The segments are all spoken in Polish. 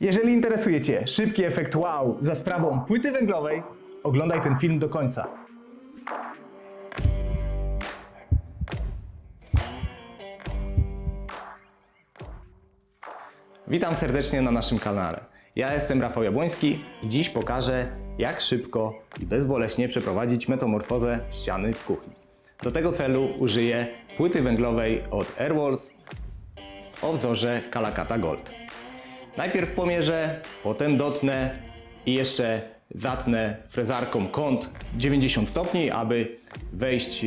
Jeżeli interesuje Cię szybki efekt wow za sprawą płyty węglowej, oglądaj ten film do końca. Witam serdecznie na naszym kanale. Ja jestem Rafał Jabłoński i dziś pokażę, jak szybko i bezboleśnie przeprowadzić metamorfozę ściany w kuchni. Do tego celu użyję płyty węglowej od Airwalls o wzorze Kalakata Gold. Najpierw pomierzę, potem dotnę i jeszcze zatnę frezarką kąt 90 stopni, aby wejść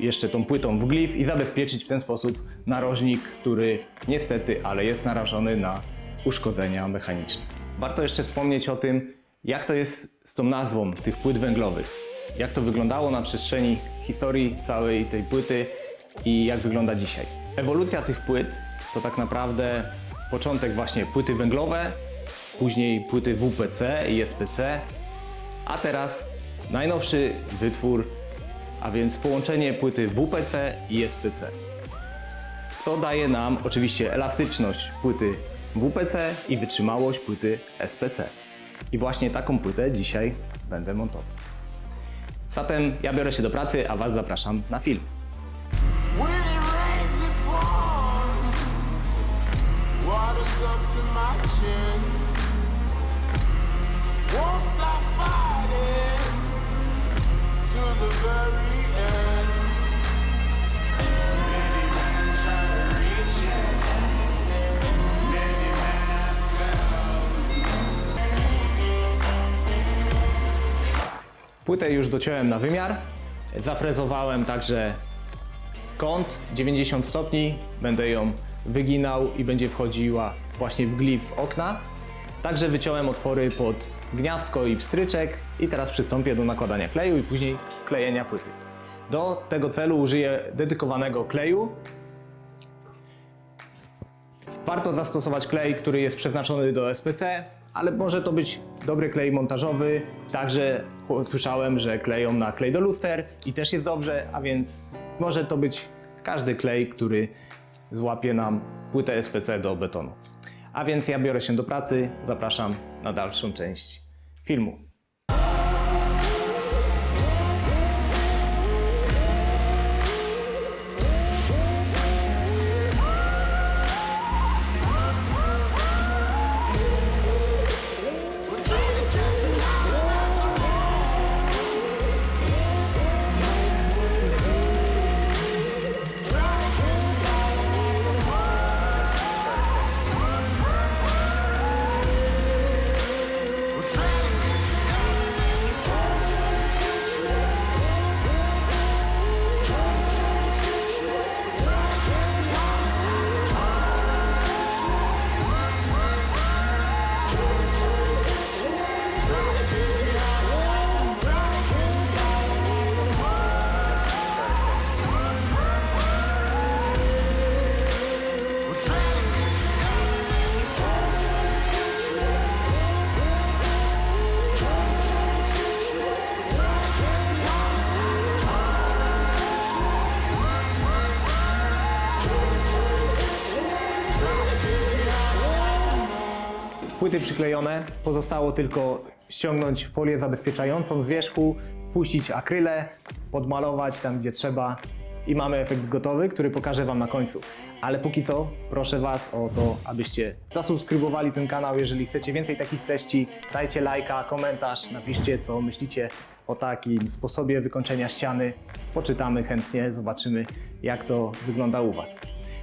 jeszcze tą płytą w glif i zabezpieczyć w ten sposób narożnik, który niestety, ale jest narażony na uszkodzenia mechaniczne. Warto jeszcze wspomnieć o tym, jak to jest z tą nazwą tych płyt węglowych. Jak to wyglądało na przestrzeni historii całej tej płyty i jak wygląda dzisiaj. Ewolucja tych płyt to tak naprawdę początek właśnie płyty węglowe, później płyty WPC i SPC, a teraz najnowszy wytwór, a więc połączenie płyty WPC i SPC. Co daje nam oczywiście elastyczność płyty WPC i wytrzymałość płyty SPC. I właśnie taką płytę dzisiaj będę montował. Zatem ja biorę się do pracy, a Was zapraszam na film. Płytę już dociąłem na wymiar. Zafrezowałem także kąt 90 stopni. Będę ją wyginał i będzie wchodziła właśnie w glif okna. Także wyciąłem otwory pod gniazdko i pstryczek i teraz przystąpię do nakładania kleju i później klejenia płyty. Do tego celu użyję dedykowanego kleju. Warto zastosować klej, który jest przeznaczony do SPC, ale może to być dobry klej montażowy. Także słyszałem, że kleją na klej do luster i też jest dobrze, a więc może to być każdy klej, który złapie nam płytę SPC do betonu. A więc ja biorę się do pracy, zapraszam na dalszą część filmu. Płyty przyklejone, pozostało tylko ściągnąć folię zabezpieczającą z wierzchu, wpuścić akrylę, podmalować tam gdzie trzeba i mamy efekt gotowy, który pokażę Wam na końcu. Ale póki co proszę Was o to, abyście zasubskrybowali ten kanał, jeżeli chcecie więcej takich treści, dajcie lajka, komentarz, napiszcie co myślicie o takim sposobie wykończenia ściany. Poczytamy chętnie, zobaczymy jak to wygląda u Was.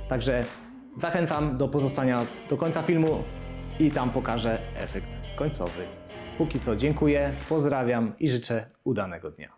Także zachęcam do pozostania do końca filmu i tam pokażę efekt końcowy. Póki co dziękuję, pozdrawiam i życzę udanego dnia.